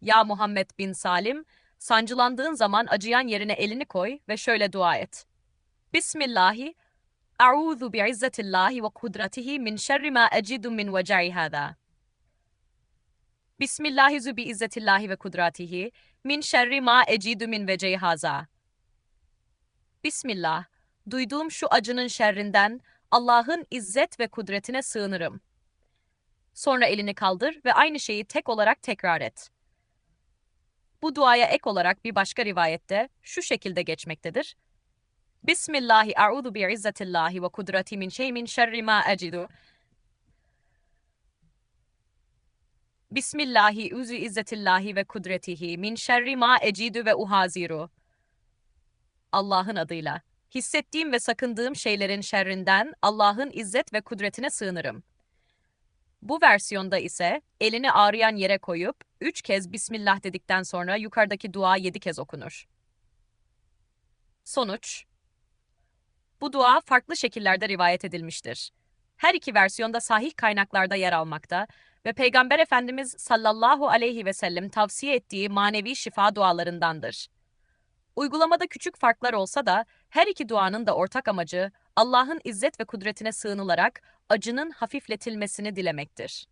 Ya Muhammed bin Salim, sancılandığın zaman acıyan yerine elini koy ve şöyle dua et. Bismillahi, a'udhu bi'izzetillahi ve kudratihi min şerri ma ecidu min veca'i hâzâ. Bismillahi bi izzetillahi ve kudratihi min şerri ma ecidu min vece'i haza. Bismillah, duyduğum şu acının şerrinden Allah'ın izzet ve kudretine sığınırım. Sonra elini kaldır ve aynı şeyi tek olarak tekrar et. Bu duaya ek olarak bir başka rivayette şu şekilde geçmektedir. Bismillahi a'udhu bi izzetillahi ve kudrati min şey min şerri ma ecidu. Bismillahi uzu izzetillahi ve kudretihi min şerri ma ecidu ve uhaziru. Allah'ın adıyla. Hissettiğim ve sakındığım şeylerin şerrinden Allah'ın izzet ve kudretine sığınırım. Bu versiyonda ise elini ağrıyan yere koyup üç kez Bismillah dedikten sonra yukarıdaki dua yedi kez okunur. Sonuç Bu dua farklı şekillerde rivayet edilmiştir. Her iki versiyonda sahih kaynaklarda yer almakta ve Peygamber Efendimiz sallallahu aleyhi ve sellem tavsiye ettiği manevi şifa dualarındandır. Uygulamada küçük farklar olsa da her iki duanın da ortak amacı Allah'ın izzet ve kudretine sığınılarak acının hafifletilmesini dilemektir.